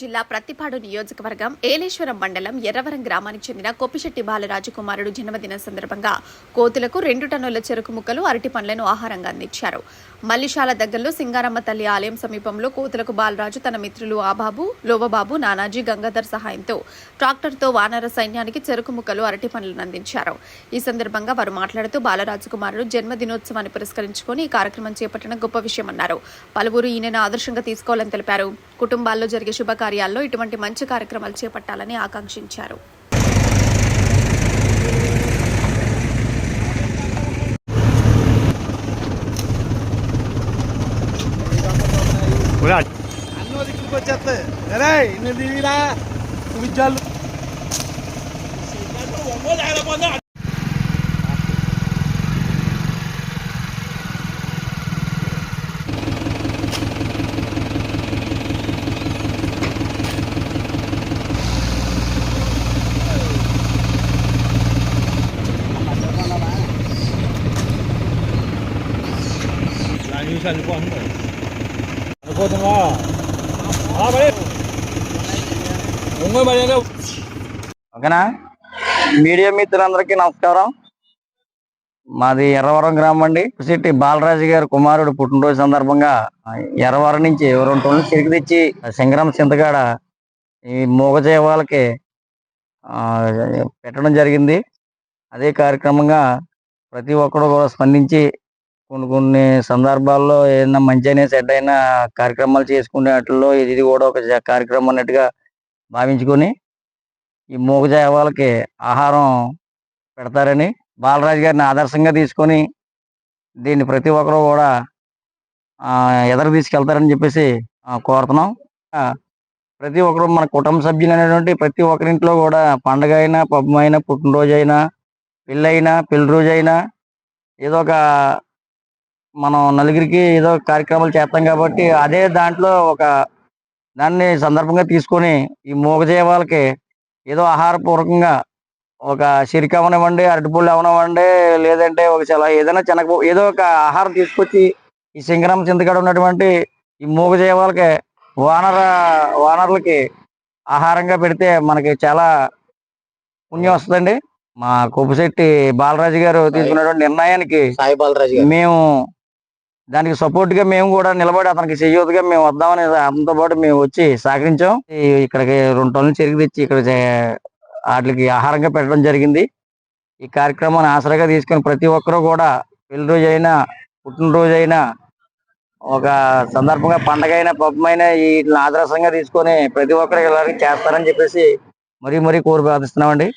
జిల్లా ప్రత్తిపాడు నియోజకవర్గం ఏలేశ్వరం మండలం ఎర్రవరం గ్రామానికి చెందిన కోపిశెట్టి బాలరాజు కుమారుడు జన్మదిన సందర్భంగా కోతులకు రెండు టన్నుల చెరుకు ముక్కలు అరటి పండ్లను ఆహారంగా అందించారు. మల్లిశాల దగ్గరలో సింగారమ్మ తల్లి ఆలయం సమీపంలో కోతులకు బాలరాజు తన మిత్రులు ఆబాబు లోవబాబు నానాజీ గంగాధర్ సహాయంతో ట్రాక్టర్తో వానర సైన్యానికి చెరుకు ముక్కలు అరటి పండ్లను అందించారు. ఈ సందర్భంగా వారు మాట్లాడుతూ బాలరాజు కుమారుడు జన్మదినోత్సవాన్ని పురస్కరించుకొని ఈ కార్యక్రమం చేపట్టడం గొప్ప విషయమన్నారు. పలువురు ఈయనను ఆదర్శంగా తీసుకోవాలని తెలిపారు. కుటుంబాల్లో జరిగే శుభకార్యాల్లో ఇటువంటి మంచి కార్యక్రమాలు చేపట్టాలని ఆకాంక్షించారు. వచ్చేస్తాయి అరే ఇన్ని దిగిరా విద్యాలు. నిమిషాలు ఓకేనా? మీడియా మిత్రులందరికీ నమస్కారం. మాది ఎర్రవరం గ్రామం అండి. సిట్టి బాలరాజు గారి కుమారుడు పుట్టినరోజు సందర్భంగా ఎర్రవరం నుంచి రెండు టన్నులు చెరుకు తెచ్చి సింగరం చింతగాడ ఈ మూగజీవాలకి పెట్టడం జరిగింది. అదే కార్యక్రమంగా ప్రతి ఒక్కరు కూడా స్పందించి కొన్ని కొన్ని సందర్భాల్లో ఏదైనా మంచి అయినా చెడ్డ అయినా కార్యక్రమాలు చేసుకునే వాటిల్లో ఇది కూడా ఒక కార్యక్రమం అన్నట్టుగా భావించుకొని ఈ మూగజీవాలకి ఆహారం పెడతారని బాలరాజు గారిని ఆదర్శంగా తీసుకొని దీన్ని ప్రతి ఒక్కరు కూడా ఎదురు తీసుకెళ్తారని చెప్పేసి కోరుతున్నాం. ప్రతి ఒక్కరు మన కుటుంబ సభ్యులు అనేటువంటి ప్రతి ఒక్కరింట్లో కూడా పండగ అయినా పబ్బం అయినా పుట్టినరోజు అయినా పెళ్ళైనా పెళ్ళి రోజు అయినా ఏదో ఒక మనం నలుగురికి ఏదో కార్యక్రమాలు చేస్తాం కాబట్టి అదే దాంట్లో ఒక దాన్ని సందర్భంగా తీసుకొని ఈ మూగజీవాలకి ఏదో ఆహారపూర్వకంగా ఒక సిరిక అవనివ్వండి అరటిపళ్ళు అవనివ్వండి లేదంటే ఒక చాలా ఏదైనా చెనక ఏదో ఒక ఆహారం తీసుకొచ్చి ఈ సింగరం చింతకాడ ఉన్నటువంటి ఈ మూగజీవాలకి వానర వానరులకి ఆహారంగా పెడితే మనకి చాలా పుణ్యం వస్తుందండి. మా కొప్పుశెట్టి బాలరాజు గారు తీసుకున్నటువంటి నిర్ణయానికి సాయి బాలరాజు మేము దానికి సపోర్ట్గా మేము కూడా నిలబడి అతనికి చెయ్యొద్దుగా మేము వద్దామని అతనితో పాటు మేము వచ్చి సహకరించాం. ఈ ఇక్కడికి రెండు టన్నులు చెరుకు తెచ్చి ఇక్కడ వాటికి ఆహారంగా పెట్టడం జరిగింది. ఈ కార్యక్రమాన్ని ఆసరాగా తీసుకొని ప్రతి ఒక్కరూ కూడా పెళ్ళి రోజు అయినా పుట్టినరోజు అయినా ఒక సందర్భంగా పండగ అయినా పబ్బమైనా వీటిని ఆదర్శంగా తీసుకొని ప్రతి ఒక్కరు ఇలా చేస్తారని చెప్పేసి మరీ మరీ కోరి ప్రార్థిస్తున్నామండి.